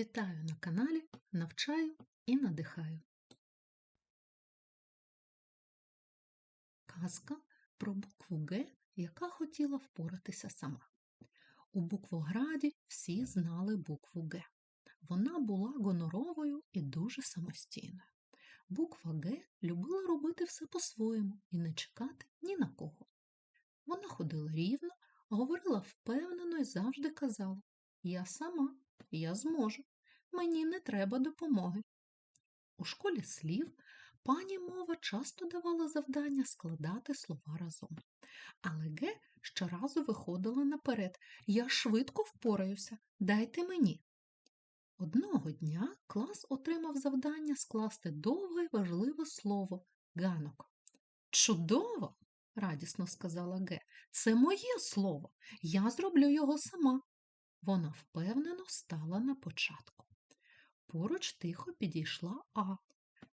Вітаю на каналі Навчаю і надихаю. Казка про букву Г, яка хотіла впоратися сама. У буквограді всі знали букву Г. Вона була гоноровою і дуже самостійною. Буква Г любила робити все по-своєму і не чекати ні на кого. Вона ходила рівно, говорила впевнено і завжди казала Я сама, я зможу, мені не треба допомоги. У школі слів пані мова часто давала завдання складати слова разом. Але Г щоразу виходила наперед Я швидко впораюся, дайте мені. Одного дня клас отримав завдання скласти довге й важливе слово ганок. Чудово! радісно сказала Г. Це моє слово. Я зроблю його сама. Вона впевнено стала на початку. Поруч тихо підійшла А.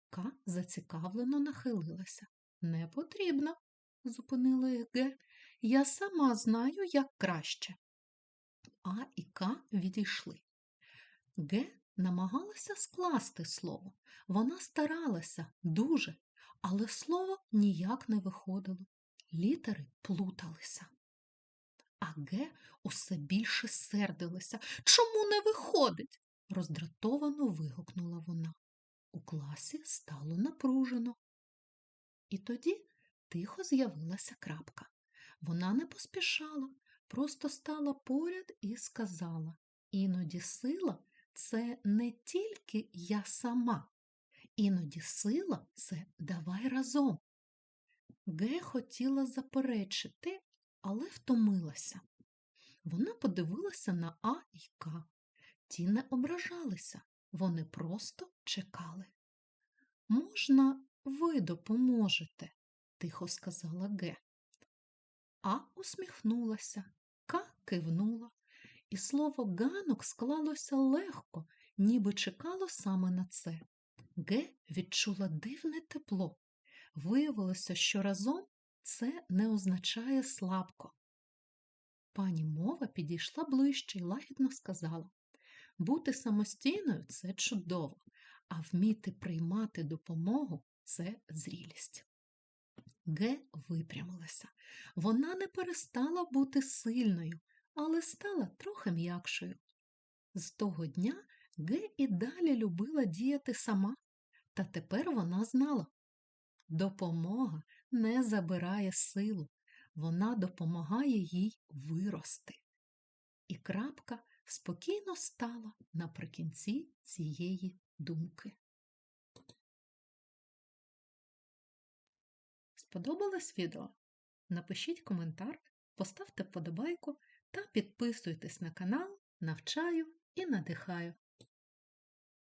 К зацікавлено нахилилася. Не потрібно, зупинила їх Г. Я сама знаю, як краще. А і К відійшли. Г намагалася скласти слово. Вона старалася дуже, але слово ніяк не виходило. Літери плуталися. А Г усе більше сердилася. Чому не виходить? Роздратовано вигукнула вона. У класі стало напружено. І тоді тихо з'явилася крапка. Вона не поспішала, просто стала поряд і сказала Іноді сила це не тільки я сама, іноді сила це давай разом. Ге хотіла заперечити, але втомилася. Вона подивилася на А і К. Ті не ображалися, вони просто чекали. Можна, ви допоможете, тихо сказала Ге. А усміхнулася, К кивнула, і слово ганок склалося легко, ніби чекало саме на це. Ге відчула дивне тепло. Виявилося, що разом це не означає слабко. Пані мова підійшла ближче і лагідно сказала бути самостійною це чудово, а вміти приймати допомогу це зрілість. Ге випрямилася. Вона не перестала бути сильною, але стала трохи м'якшою. З того дня Ге і далі любила діяти сама, та тепер вона знала допомога не забирає силу, вона допомагає їй вирости. І крапка спокійно стала наприкінці цієї думки. Сподобалось відео? Напишіть коментар, поставте вподобайку та підписуйтесь на канал Навчаю і надихаю.